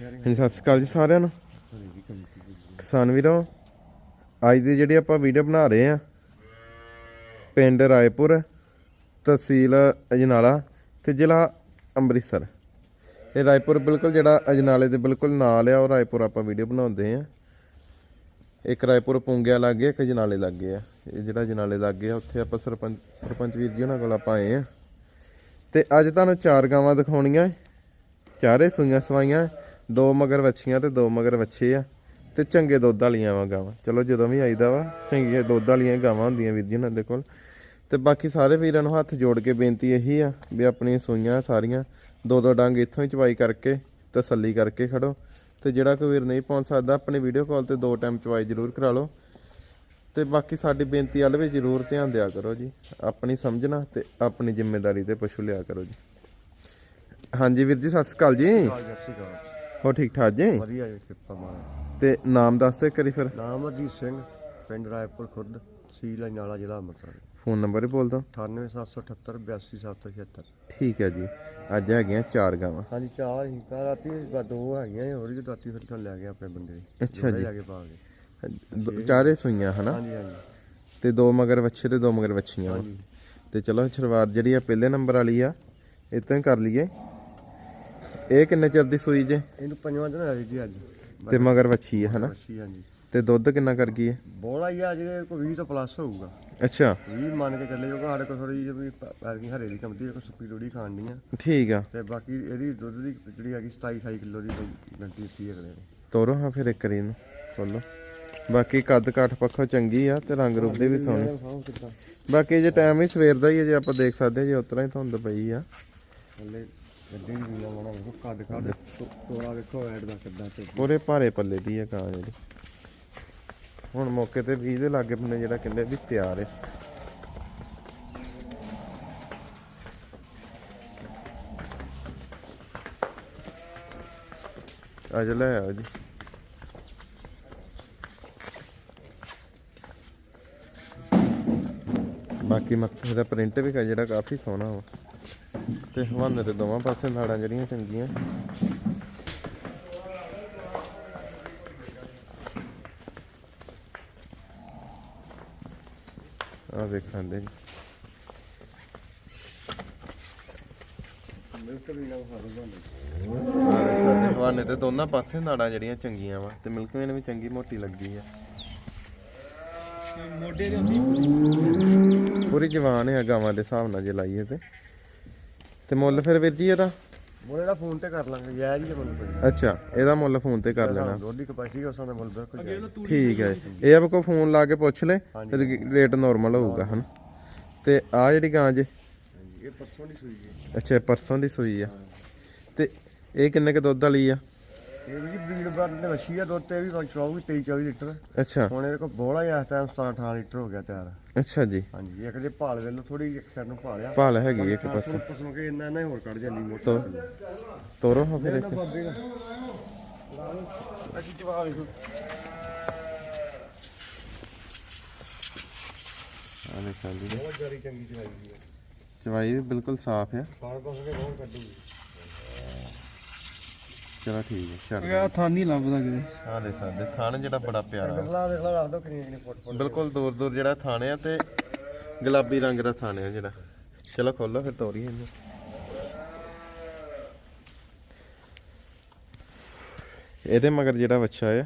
ਹਾਂਜੀ, ਸਤਿ ਸ਼੍ਰੀ ਅਕਾਲ ਜੀ ਸਾਰਿਆਂ ਨੂੰ। ਕਿਸਾਨ ਵੀਰੋ, ਅੱਜ ਦੀ ਜਿਹੜੀ ਆਪਾਂ ਵੀਡੀਓ ਬਣਾ ਰਹੇ ਆ ਪਿੰਡ ਰਾਏਪੁਰ, ਤਹਿਸੀਲ ਅਜਨਾਲਾ ਤੇ ਜ਼ਿਲ੍ਹਾ ਅੰਮ੍ਰਿਤਸਰ। ਇਹ ਰਾਏਪੁਰ ਬਿਲਕੁਲ ਜਿਹੜਾ ਅਜਨਾਲੇ ਦੇ ਬਿਲਕੁਲ ਨਾਲ ਆ, ਉਹ ਰਾਏਪੁਰ ਆਪਾਂ ਵੀਡੀਓ ਬਣਾਉਂਦੇ ਆ ਇੱਕ ਰਾਏਪੁਰ ਪੁੰਗਿਆ ਲੱਗੇ, ਇੱਕ ਅਜਨਾਲੇ ਲੱਗੇ ਆ। ਇਹ ਜਿਹੜਾ ਅਜਨਾਲੇ ਲੱਗੇ ਆ, ਉੱਥੇ ਆਪਾਂ ਸਰਪੰਚ ਸਰਪੰਚ ਵੀਰ ਜੀ ਉਹਨਾਂ ਕੋਲ ਆਪਾਂ ਆਏ ਆ ਤੇ ਅੱਜ ਤੁਹਾਨੂੰ ਚਾਰ ਗਾਵਾਂ ਦਿਖਾਉਣੀਆਂ, ਚਾਰੇ ਸੂਈਆਂ ਸਵਾਈਆਂ। ਦੋ ਮਗਰ ਵੱਛੀਆਂ ਤੇ ਦੋ ਮਗਰ ਵੱਛੇ ਆ, ਤੇ ਚੰਗੇ ਦੁੱਧ ਵਾਲੀਆਂ ਵਾ ਗਾਵਾਂ। ਚਲੋ ਜਦੋਂ ਵੀ ਆਈਦਾ ਵਾ, ਚੰਗੀਆਂ ਦੁੱਧ ਵਾਲੀਆਂ ਗਾਵਾਂ ਹੁੰਦੀਆਂ ਵੀਰ ਜੀ ਉਹਨਾਂ ਦੇ ਕੋਲ। ਤੇ ਬਾਕੀ ਸਾਰੇ ਵੀਰਾਂ ਨੂੰ ਹੱਥ ਜੋੜ ਕੇ ਬੇਨਤੀ ਇਹੀ ਆ ਵੀ ਆਪਣੀਆਂ ਸੂਈਆਂ ਸਾਰੀਆਂ ਦੋ ਦੋ ਡੰਗ ਇੱਥੋਂ ਹੀ ਚਵਾਈ ਕਰਕੇ ਤਸੱਲੀ ਕਰਕੇ ਖੜੋ। ਤੇ ਜਿਹੜਾ ਕੋਈ ਵੀਰ ਨਹੀਂ ਪਹੁੰਚ ਸਕਦਾ, ਆਪਣੀ ਵੀਡੀਓ ਕਾਲ ਤੇ ਦੋ ਟਾਈਮ ਚਵਾਈ ਜ਼ਰੂਰ ਕਰਾ ਲਓ। ਤੇ ਬਾਕੀ ਸਾਡੀ ਬੇਨਤੀ ਵੱਲ ਵੀ ਜ਼ਰੂਰ ਧਿਆਨ ਦਿਆ ਕਰੋ ਜੀ। ਆਪਣੀ ਸਮਝਣਾ ਤੇ ਆਪਣੀ ਜ਼ਿੰਮੇਵਾਰੀ ਤੇ ਪਸ਼ੂ ਲਿਆ ਕਰੋ ਜੀ। ਹਾਂਜੀ ਵੀਰ ਜੀ, ਸਤਿ ਸ਼੍ਰੀ ਅਕਾਲ ਜੀ। ਕਾਲ ਸ੍ਰੀ ਅਕਾਲ ਹੋ ਠੀਕ ਠਾਕ ਜੀ? ਵਧੀਆ ਜੀ ਕਿਰਪਾ ਮਾਰਾ ਤੇ ਨਾਮ ਦੱਸ ਦੇ ਕਰੀ ਫਿਰ। ਨਾਮ ਅਜੀਤ ਸਿੰਘ ਪਿੰਡ ਰਾਏਪੁਰ ਖੁਰਦ ਸੀਲ ਨਾਲਾ ਜ਼ਿਲ੍ਹਾ ਅੰਮ੍ਰਿਤਸਰ। ਫੋਨ ਨੰਬਰ ਹੀ ਬੋਲ ਦੋ 98778 82776 ਠੀਕ ਹੈ ਜੀ। ਅੱਜ ਹੈਗੀਆਂ ਚਾਰ ਗਾਵਾਂ। ਹਾਂਜੀ ਚਾਰ ਹੀ। ਕਾ ਰਾਤੀ ਬਾ ਦੋ ਹੈਗੀਆਂ ਸੀ, ਹੋਰ ਵੀ ਰਾਤੀ ਫਿਰ ਤੁਹਾਨੂੰ ਲੈ ਗਿਆ ਆਪਣੇ ਬੰਦੇ। ਅੱਛਾ ਜੀ। ਲੈ ਕੇ ਪਾ ਦੋ- ਚਾਰੇ ਸੂਈਆਂ ਹਨਾ? ਹਾਂਜੀ ਹਾਂਜੀ। ਤੇ ਦੋ ਮਗਰ ਵੱਛੇ ਤੇ ਦੋ ਮਗਰ ਵੱਛੀਆਂ ਵਾ। ਹਾਂਜੀ। ਤੇ ਚਲੋ ਸ਼ੁਰੂਆਤ ਜਿਹੜੀ ਆ ਪਹਿਲੇ ਨੰਬਰ ਵਾਲੀ ਆ ਇਤਾਂ ਹੀ ਕਰ ਲਈਏ। ਇਹ ਕਿੰਨੇ ਚਿਰ ਦੀ ਸੂਈ ਜੇ? ਇਹਨੂੰ ਪੰਜਵਾਂ ਦਿਨ ਹੋਇਆ ਜੀ ਅੱਜ। ਤੇ ਮਗਰ ਵੱਛੀ ਹੈ ਹਨਾ? ਅੱਛੀ ਹਾਂਜੀ। ਤੇ ਦੁੱਧ ਕਿੰਨਾ ਕਰ ਗਈ ਹੈ ਬੋਲਾ ਹੀ ਆ ਜਿਹਦੇ ਕੋਈ 20 ਤੋਂ ਪਲੱਸ ਹੋਊਗਾ। ਅੱਛਾ। 20 ਮੰਨ ਕੇ ਚੱਲੇ ਕਿਉਂਕਿ ਸਾਡੇ ਕੋਲ ਥੋੜੀ ਜਿਹੀ ਪੈਰਕੀ ਹਰੇ ਦੀ ਕੰਪਨੀ ਕੋਈ ਸੁੱਕੀ ਡੋੜੀ ਖਾਣ ਨਹੀਂ ਆ। ਠੀਕ ਆ। ਤੇ ਬਾਕੀ ਇਹਦੀ ਦੁੱਧ ਦੀ ਜਿਹੜੀ ਹੈਗੀ 27 28 ਕਿਲੋ ਦੀ ਗਰੰਟੀ ਦਿੱਤੀ ਅਗਲੇ ਨੇ। ਤੋਰੋ ਹਾਂ ਫਿਰ ਇੱਕ ਰੀ ਨੂੰ ਖੋਲੋ। ਬਾਕੀ ਕੱਦ ਕਾਠ ਪੱਖੋਂ ਚੰਗੀ ਆ ਤੇ ਰੰਗ ਰੂਪ ਦੇ ਵੀ ਸੋਹਣੇ। ਬਾਕੀ ਜੇ ਟਾਈਮ ਹੀ ਸਵੇਰ ਦਾ ਹੀ ਹੈ ਜੇ ਆਪਾਂ ਦੇਖ ਸਕਦੇ ਜੇ ਉਤਰਾ ਹੀ ਧੁੰਦ ਪਈ ਆ। ਥੱਲੇ ਗੱਡੀ ਵੀ ਵੀਲਾ ਬਣਾ ਵੇਖੋ ਕੱਦ ਕੱਦ ਤੋੜਾ ਵੇਖੋ ਐਡ ਦਾ ਕਿੱਦਾਂ ਤੇ। ਪੂਰੇ ਭਾਰੇ ਪੱਲੇ ਦੀ ਆ ਕਾਂ ਜਿਹੜੀ ਹੁਣ ਮੌਕੇ ਤੇ 20 ਦੇ ਲਾਗੇ ਬੰਨੇ ਜਿਹੜਾ ਕਹਿੰਦੇ ਵੀ ਤਿਆਰ ਹੈ ਅੱਜ ਲੈ ਆਓ ਜੀ। ਬਾਕੀ ਮੱਥੇ ਦਾ ਪ੍ਰਿੰਟ ਵੀ ਜਿਹੜਾ ਕਾਫੀ ਸੋਹਣਾ ਵਾ। ਤੇ ਹਵਾਨੇ ਤੇ ਦੋਵਾਂ ਪਾਸੇ ਨਾੜਾਂ ਜਿਹੜੀਆਂ ਚੰਗੀਆਂ। ਆ ਦੇਖ ਸਕਦੇ ਜੀ। ਸਾਰੇ ਸਾਡੇ ਹਵਾਨੇ ਤੇ ਦੋਨਾਂ ਪਾਸੇ ਨਾੜਾਂ ਜਿਹੜੀਆਂ ਚੰਗੀਆਂ ਵਾ ਤੇ ਮਿਲਕ ਵੇਨ ਵੀ ਚੰਗੀ ਮੋਟੀ ਲੱਗੀ ਆ। ਮੋਢੇ ਦੇ ਹੁੰਦੀ ਪੂਰੀ ਜਵਾਨ ਹੈ ਗਾਵਾਂ ਦੇ ਹਿਸਾਬ ਨਾਲ ਜੇ ਲਾਈਏ ਤੇ। ਤੇ ਮੁੱਲ ਫਿਰ ਵੀਰ ਜੀ ਇਹਦਾ? ਬੋਲੇ ਦਾ ਫੋਨ ਤੇ ਕਰ ਲਾਂਗੇ ਜੈ ਜੀ ਮੈਨੂੰ ਕੋਈ। ਅੱਛਾ ਇਹਦਾ ਮੁੱਲ ਫੋਨ ਤੇ ਕਰ ਲੈਣਾ। ਰੋਡੀ ਕਪੈਸਿਟੀ ਉਸ ਦਾ ਮੁੱਲ ਬਿਲਕੁਲ ਜਾਇਜ਼। ਠੀਕ ਹੈ ਇਹ ਆਪ ਕੋ ਫੋਨ ਲਾ ਕੇ ਪੁੱਛ ਲੈ ਫਿਰ ਰੇਟ ਨਾਰਮਲ ਹੋਊਗਾ ਹਨ? ਤੇ ਆ ਜਿਹੜੀ ਗਾਂ ਜੇ? ਹਾਂਜੀ ਇਹ ਪਰਸੋਂ ਦੀ ਸੂਈ ਜੀ ਅੱਛਾ ਇਹ ਪਰਸੋਂ ਦੀ ਸੂਈ ਆ। ਤੇ ਇਹ ਕਿੰਨੇ ਕ ਦੁੱਧ ਵਾਲੀ ਆ? ਇਹ ਵੀ ਜੀ ਬਰੀਡ ਬਰਡ ਨੇ ਵਸ਼ੀ ਆ ਦੁੱਧ ਤੇ ਵੀ 24 23 24 ਲੀਟਰ। ਅੱਛਾ। ਹੁਣ ਇਹਦੇ ਕੋਲ ਬੋਲਾ ਹੀ ਇਸ ਟਾਈਮ 17 18 ਲੀਟਰ ਹੋ ਗਿਆ ਤਿਆਰ। ਅੱਛਾ ਜੀ। ਹਾਂਜੀ ਇੱਕ ਜੇ ਭਾਲ ਵੇਲੋ ਥੋੜੀ ਇੱਕ ਸਾਈਡ ਨੂੰ ਭਾਲਿਆ। ਭਾਲ ਹੈਗੀ ਇੱਕ ਪਾਸੇ। ਪਸੋਂ ਕੇ ਇੰਨਾ ਹੀ ਹੋਰ ਕੱਢ ਜਾਂਦੀ ਮੋਟਰ ਤੋਰੋ ਹਾਂ ਫਿਰ ਨਾ ਦਾ। ਅਸੀਂ ਜਵਾਬ ਵੇਖੋ ਆ ਦੇਖ ਸਕਦੇ ਜੀ। ਬਹੁਤ ਜਾਰੀ ਚੰਗੀ ਚਵਾਈ ਹੈ ਚਵਾਈ ਬਿਲਕੁਲ ਸਾਫ਼ ਆ। ਸਾਲ ਪਸੋਂ ਕੇ ਬਹੁਤ ਕੱਢੂਗੀ। ਚਲੋ ਠੀਕ ਹੈ ਛੱਡ ਆ ਥਾਂ ਨਹੀਂ ਲੱਭਦਾ ਕਿਤੇ। ਆ ਦੇ ਸਕਦੇ ਥਾਣ ਜਿਹੜਾ ਬੜਾ ਪਿਆਰਾ। ਗਰਲਾ ਵੇਖਲਾ ਦੱਸ ਦੋ ਕਿੰਨੀ ਕਿੰਨੀ ਫੁੱਟ ਫੁੱਟ। ਬਿਲਕੁਲ ਦੂਰ ਦੂਰ ਜਿਹੜਾ ਥਾਣੇ ਆ ਤੇ ਗੁਲਾਬੀ ਰੰਗ ਦਾ ਥਾਣੇ ਆ ਜਿਹੜਾ। ਚਲੋ ਖੋਲੋ ਫਿਰ ਤੋਰੀਏ ਇਹਨੂੰ। ਇਹਦੇ ਮਗਰ ਜਿਹੜਾ ਬੱਚਾ ਆ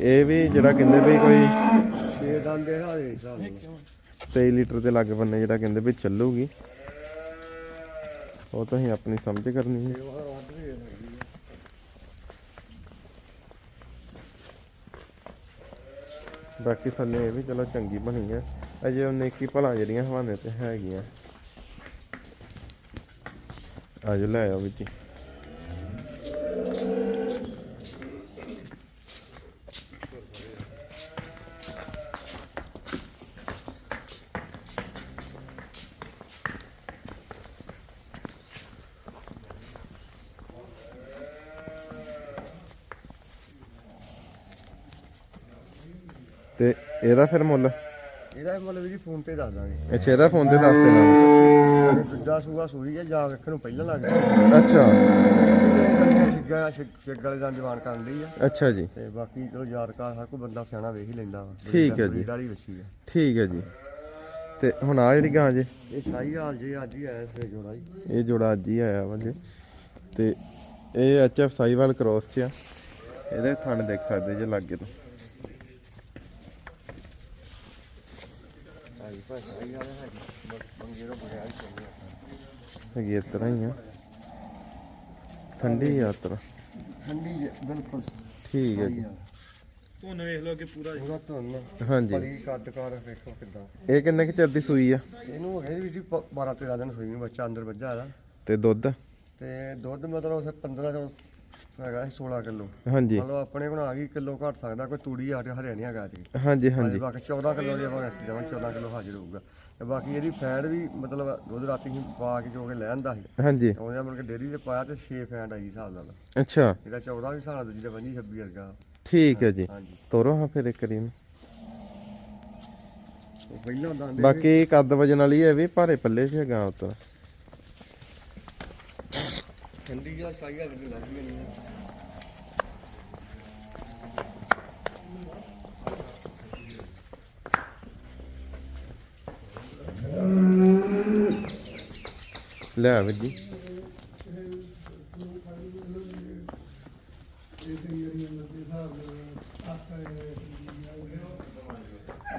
ਇਹ ਵੀ ਜਿਹੜਾ ਕਹਿੰਦੇ ਵੀ ਕੋਈ ਛੇ ਦੰਦ ਦੇ ਹਾਰੇ ਹਿਸਾਬ ਨਾਲ। 23 ਲੀਟਰ ਦੇ ਲਾਗੇ ਬੰਨੇ ਜਿਹੜਾ ਕਹਿੰਦੇ ਵੀ ਚੱਲੂਗੀ। ਉਹ ਤਾਂ ਅਸੀਂ ਆਪਣੀ ਸਮਝ ਕਰਨੀ ਹੈ ਬਾਕੀ ਥੱਲੇ ਇਹ ਵੀ ਚਲੋ ਚੰਗੀ ਬਣੀ ਹੈ ਅਜੇ ਉਹ ਨੇਕੀ ਭਲਾ ਜਿਹੜੀਆਂ ਹਵਾਨੇ ਤੇ ਹੈਗੀਆਂ। ਅੱਜ ਲੈ ਆਓ ਵਿੱਚ। ਤੇ ਇਹਦਾ ਫਿਰ ਮੁੱਲ? ਇਹਦਾ ਮੁੱਲ ਵੀ ਜੀ ਫੋਨ ਤੇ ਦੱਸ ਦਾਂਗੇ। ਅੱਛਾ ਇਹਦਾ ਫੋਨ ਤੇ ਦੱਸ ਦੇਣਾ। ਦੂਜਾ ਸੂਆ ਸੂਈ ਹੈ ਜਾਂ ਵੇਖਣ ਨੂੰ ਪਹਿਲਾਂ ਲੱਗ ਗਿਆ ਅੱਛਾ। ਛਿੱਗਾ ਛਿੱਗ ਵਾਲੇ ਦਾ ਜਵਾਨ ਕਰਨ ਲਈ ਆ। ਅੱਛਾ ਜੀ। ਤੇ ਬਾਕੀ ਚਲੋ ਯਾਰ ਕਾ ਹਰ ਕੋਈ ਬੰਦਾ ਸਿਆਣਾ ਵੇਖ ਹੀ ਲੈਂਦਾ ਵਾ। ਠੀਕ ਹੈ ਜੀ। ਬਰੀਡ ਵਾਲੀ ਵੱਛੀ ਆ। ਠੀਕ ਹੈ ਜੀ। ਤੇ ਹੁਣ ਆ ਜਿਹੜੀ ਗਾਂ ਜੇ? ਇਹ ਸ਼ਾਹੀ ਹਾਲ ਜੀ ਅੱਜ ਹੀ ਆਇਆ ਸਵੇ ਜੋੜਾ ਜੀ। ਇਹ ਜੋੜਾ ਅੱਜ ਹੀ ਆਇਆ ਵਾ ਜੀ। ਤੇ ਇਹ ਐਚਐਫ ਸਾਈਵਾਲ ਕ੍ਰੋਸ ਚ ਆ। ਇਹਦੇ ਥਣ ਦੇਖ ਸਕਦੇ ਜੇ ਲੱਗੇ ਤੋਂ। ਮੰਗੇ ਰੋ ਚਾਹੀਦਾ ਹੈਗੀ ਇਸ ਤਰ੍ਹਾਂ ਹੀ ਆ। ਠੰਡੀ ਯਾਤਰਾ ਠੰਡੀ ਜੀ, ਬਿਲਕੁਲ। ਠੀਕ ਹੈ ਜੀ। ਧੁੰਨ ਵੇਖ ਲਓ ਕਿ ਪੂਰਾ ਪੂਰਾ ਧੁੰਨ। ਹਾਂਜੀ। ਬੜੀ ਕੱਦਕਾਰ ਵੇਖੋ ਕਿਦਾਂ। ਇਹ ਕਿੰਨੇ ਕੁ ਚਿਰ ਦੀ ਸੂਈ ਆ? ਇਹਨੂੰ ਹੋ ਗਏ ਵੀ ਜੀ 12 13 ਦਿਨ ਹੋਈ ਨੂੰ ਬੱਚਾ ਅੰਦਰ ਵੱਜਾ ਇਹਦਾ ਤੇ ਦੁੱਧ? ਤੇ ਦੁੱਧ ਮਤਲਬ ਉਸੇ 15 ਤੋਂ ਹੈਗਾ ਸੀ 16 ਕਿਲੋ। ਹਾਂਜੀ। ਮਤਲਬ ਆਪਣੇ ਕੋਲ ਆ ਗਈ ਕਿਲੋ ਘੱਟ ਸਕਦਾ ਕੋਈ ਤੂੜੀ ਆ ਹਰਿਆਣੀ ਹੈਗਾ ਜੀ। ਹਾਂਜੀ ਹਾਂਜੀ। ਬਾਕੀ 14 ਕਿਲੋ ਜੇ ਆਪਾਂ ਰੱਖੀ ਜਾਵਾਂ 14 ਕਿਲੋ ਹਾਜ਼ਰ ਹੋਊਗਾ। ਤੇ ਬਾਕੀ ਇਹਦੀ ਫੈਟ ਵੀ ਮਤਲਬ ਦੁੱਧ ਰਾਤੀ ਹੀ ਪਾ ਕੇ ਜੋ ਕੇ ਲੈ ਆਂਦਾ ਸੀ। ਹਾਂਜੀ। ਉਹਨੇ ਮੁੜ ਕੇ ਡੇਰੀ ਤੇ ਪਾਇਆ ਤੇ 6 ਫੈਟ ਆਈ ਹਿਸਾਬ ਨਾਲ। ਅੱਛਾ। ਇਹਦਾ 14 ਵੀ ਹਿਸਾਬ ਦੂਜੀ ਦਾ 25 26 ਵਰਗਾ। ਠੀਕ ਹੈ ਜੀ। ਹਾਂਜੀ। ਤੋਰੋ ਹਾਂ ਫਿਰ ਇੱਕ ਰੀ ਨੂੰ ਉਹ ਪਹਿਲਾਂ ਦੰਦ ਬਾਕੀ ਕੱਦ ਵਜਨ ਵਾਲੀ ਹੈ ਵੀ ਭਾਰੇ ਪੱਲੇ ਸੀ ਗਾਂ ਉਤੋਂ ਠੰਡੀ ਜਿਹਾ ਚਾਹੀਦਾ ਲੱਗੀ ਲੱਗ ਗਈ ਨਹੀਂ ਲੈ ਵੀਰ ਜੀ।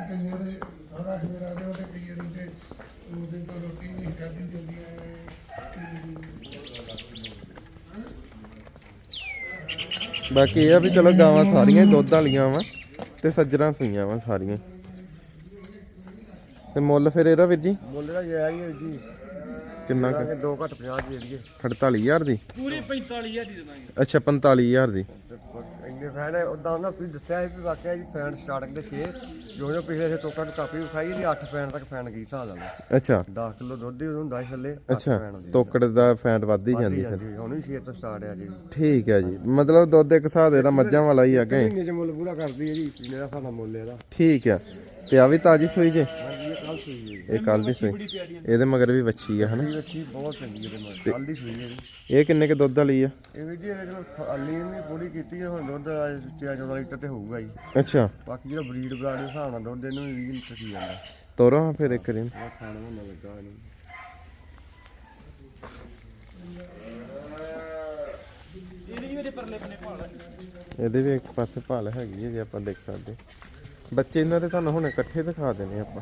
ਕਈਆਂ ਦੇ ਸਾਰਾ ਖੇਰਾ ਦੇ ਉਹਦੇ ਕਈ ਵਾਰੀ ਤੇ ਉਹਦੇ ਤੋਂ ਰੋਟੀ ਨਹੀਂ ਖਾਦੀ ਜਾਂਦੀ ਹੈ ਬਾਕੀ ਇਹ ਆ ਵੀ ਚਲੋ ਗਾਵਾਂ ਸਾਰੀਆਂ ਹੀ, ਦੁੱਧ ਵਾਲੀਆਂ ਵਾ ਤੇ ਸੱਜਰਾਂ ਸੂਈਆਂ ਵਾ ਸਾਰੀਆਂ ਤੇ ਮੁੱਲ ਫਿਰ ਇਹਦਾ ਵੀਰ ਜੀ? ਮੁੱਲ ਦਾ ਜਾਇਆ ਹੀ ਹੈ ਜੀ। ਕਿੰਨਾ ਕੁ? 2 ਘੱਟ 50 ਦੇ ਦਈਏ। 48000 ਦੀ? ਪੂਰੇ 45000 ਦੀ ਦੇਵਾਂਗੇ। ਅੱਛਾ 45000 ਦੀ। ਤੇ ਇੰਨੇ ਫੈਨ ਹੈ ਉਦਾਂ ਉਹਨਾਂ ਤੁਸੀਂ ਦੱਸਿਆ ਸੀ ਵੀ ਵਾਕਿਆ ਜੀ ਫੈਨ ਸਟਾਰਟਿੰਗ ਦੇ 6 ਜੋ ਜੋ ਪਿਛਲੇ ਸੇ ਤੋਕਾ ਨੂੰ ਕਾਪੀ ਵਿਖਾਈ ਇਹਦੀ 8 ਫੈਨ ਤੱਕ ਫੈਨ ਗਈ ਹਿਸਾਬ ਨਾਲ ਅੱਛਾ। 10 ਕਿਲੋ ਦੁੱਧ ਹੀ ਹੁੰਦਾ ਸੀ ਥੱਲੇ ਅੱਠ ਅੱਛਾ ਫੈਨ ਹੁੰਦੀ ਤੋਕੜ ਦਾ ਫੈਂਟ ਵੱਧ ਹੀ ਜਾਂਦੀ ਜਾਂਦੀ ਫਿਰ ਜਾਂਦੀ ਹੁਣ ਵੀ 6 ਤੋਂ ਸਟਾਰਟ ਹੈ ਜੀ। ਠੀਕ ਹੈ ਜੀ। ਮਤਲਬ ਦੁੱਧ ਇੱਕ ਹਿਸਾਬ ਦੇ ਦਾ ਮੱਝਾਂ ਵਾਲਾ ਹੀ ਆ ਕਿ ਮਹੀਨੇ ਚ ਮੁੱਲ ਪੂਰਾ ਕਰਦੀ ਹੈ ਜੀ ਮੇਰਾ ਸਾਡਾ ਮੁੱਲ ਇਹਦਾ। ਠੀਕ ਆ ਤੇ ਆ ਵੀ ਤਾਜੀ ਸੂਈ ਜੇ? ਹਾਂਜੀ। ਕੱਲ ਸੂਈ ਹੈ। ਇਹ ਕੱਲ ਦੀ ਸੂਈ। ਇਹਦੇ ਮਗਰ ਵੀ ਵੱਛੀ ਆ ਹਨਾ? ਇਹ ਵੱਛੀ ਬਹੁਤ ਚੰਗੀ ਹੈ ਇਹਦੇ ਕੱਲ ਦੀ ਸੂਈ ਹੈ ਜੀ ਇਹ ਕਿੰਨੇ ਕ ਦੁੱਧ ਵਾਲੀ ਆ? ਇਹ ਵੀ ਜੀ ਇਹਨੇ ਚਲੋ ਅਲੀ ਨੇ ਪੂਰੀ ਕੀਤੀ ਹੈ ਹੁਣ ਦੁੱਧ 13 14 ਲੀਟਰ ਤੇ ਹੋਊਗਾ ਜੀ। ਅੱਛਾ। ਬਾਕੀ ਜਿਹੜਾ ਬਰੀਡ ਬਰਾਡ ਦੇ ਹਿਸਾਬ ਨਾਲ ਦੁੱਧ ਇਹਨੂੰ ਵੀ 20 ਲੀਟਰ ਕੀ ਜਾਂਦਾ। ਤੋਰੋ ਹਾਂ ਫਿਰ ਇੱਕ ਰੀ ਬਹੁਤ ਖਾਣਾ ਹੁੰਦਾ ਲੱਗਾ ਇਹਨੂੰ। ਇਹਦੀ ਵੀ ਇਹਦੇ ਇੱਕ ਪਾਸੇ ਭਾਲ ਹੈਗੀ ਹੈ ਜੇ ਆਪਾਂ ਦੇਖ ਸਕਦੇ। ਬੱਚੇ ਇਹਨਾਂ ਦੇ ਤੁਹਾਨੂੰ ਹੁਣ ਇਕੱਠੇ ਦਿਖਾ ਦੇਣੇ ਆਪਾਂ।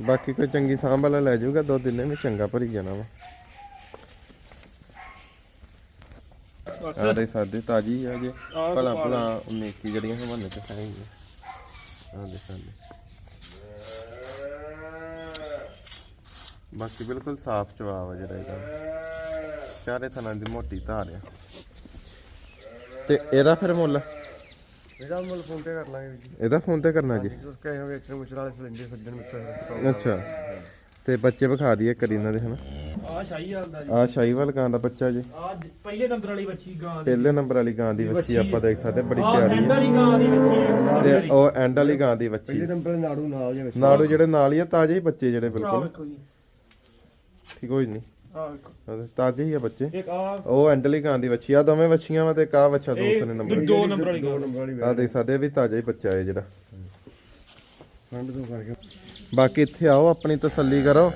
ਬਾਕੀ ਕੋਈ ਚੰਗੀ ਸਾਂਭ ਵਾਲਾ ਲੈ ਜਾਊਗਾ ਦੋ ਦਿਨੇ ਵਿੱਚ ਚੰਗਾ ਭਰੀ ਜਾਣਾ ਵਾ। ਆ ਦੇ ਸਾਦੇ ਤਾਜੀ ਆ ਜੇ ਭਲਾ ਭਲਾ ਮੇਕੀ ਜਿਹੜੀਆਂ ਹਵਾਨੇ ਤੇ ਹੈਗੀਆਂ ਆ। ਦੇ ਸਾਦੇ ਬਾਕੀ ਬਿਲਕੁਲ ਸਾਫ਼ ਜਵਾਬ ਆ ਜਿਹੜਾ ਇਹਦਾ। ਚਾਰੇ ਥਣਾਂ ਦੀ ਮੋਟੀ ਧਾਰ ਆ। ਤੇ ਇਹਦਾ ਫਿਰ ਮੁੱਲ? ਇਹਦਾ ਮੁੱਲ ਫੋਨ ਤੇ ਕਰ ਲਾਂਗੇ ਵੀ ਜੀ। ਇਹਦਾ ਫੋਨ ਤੇ ਕਰਨਾ ਜੀ? ਉਸ ਕਹੇ ਹੋਵੇ ਅਚਰ ਮੁਚਰ ਵਾਲੇ ਸਿਲੰਡਰ ਸੱਜਣ ਮਿੱਤਰ ਅੱਛਾ। ਤੇ ਬੱਚੇ ਵਿਖਾ ਦਈਏ ਕਰੀ ਇਹਨਾਂ ਦੇ ਹਨਾ? ਆ ਸ਼ਾਹੀ ਹਾਲ ਦਾ ਜੀ। ਆ ਸ਼ਾਹੀਵਾਲ ਗਾਂ ਦਾ ਬੱਚਾ ਜੀ। ਆ ਪਹਿਲੇ ਨੰਬਰ ਵਾਲੀ ਬੱਚੀ ਗਾਂ ਦੀ। ਪਹਿਲੇ ਨੰਬਰ ਵਾਲੀ ਗਾਂ ਦੀ ਵੱਛੀ ਆਪਾਂ ਦੇਖ ਸਕਦੇ ਬੜੀ ਪਿਆਰੀ ਹੈ। ਵਾਲੀ ਗਾਂ ਦੀ ਬੱਚੀ ਹੈ ਤੇ ਉਹ ਐਂਡ ਵਾਲੀ ਗਾਂ ਦੀ ਵੱਛੀ ਪਹਿਲੇ ਨੰਬਰ ਨਾੜੂ ਨਾਲ ਜੇ ਵਿੱਚ। ਨਾਲੋਂ ਜਿਹੜੇ ਨਾਲ ਹੀ ਆ ਤਾਜ਼ੇ ਹੀ ਬੱਚੇ ਜਿਹੜੇ ਬਿਲਕੁਲ। ਠੀਕ ਹੋਈ ਨਹੀਂ ਤਾਜ਼ੇ ਹੀ ਆ ਬੱਚੇ। ਇੱਕ ਆ ਉਹ ਐਂਡ ਵਾਲੀ ਗਾਂ ਦੀ ਵੱਛੀ ਆ ਦੋਵੇਂ ਵੱਛੀਆਂ ਵਾ ਤੇ ਕਾ ਵੱਛਾ ਦੂਸਰੇ ਨੰਬਰ ਇਹ ਦੋ ਨੰਬਰ ਵਾਲੀ ਦੋ ਨੰਬਰ ਵਾਲੀ ਆ ਦੇਖ ਸਕਦੇ ਆ ਵੀ ਤਾਜ਼ਾ ਹੀ ਬੱਚਾ ਹੈ ਜਿਹੜਾ। ਫੰਡ ਤੋਂ ਕਰਕੇ ਬਾਕੀ ਇੱਥੇ ਆਓ ਆਪਣੀ ਤਸੱਲੀ ਕਰੋ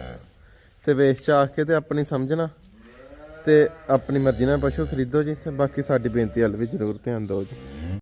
ਤੇ ਵੇਚ ਚਾਖ ਕੇ ਤੇ ਆਪਣੀ ਸਮਝਣਾ ਤੇ ਆਪਣੀ ਮਰਜ਼ੀ ਨਾਲ ਪਸ਼ੂ ਖਰੀਦੋ ਜੀ ਤੇ ਬਾਕੀ ਸਾਡੀ ਬੇਨਤੀ ਹੱਲ ਵੀ ਜ਼ਰੂਰ ਧਿਆਨ ਦਿਓ ਜੀ।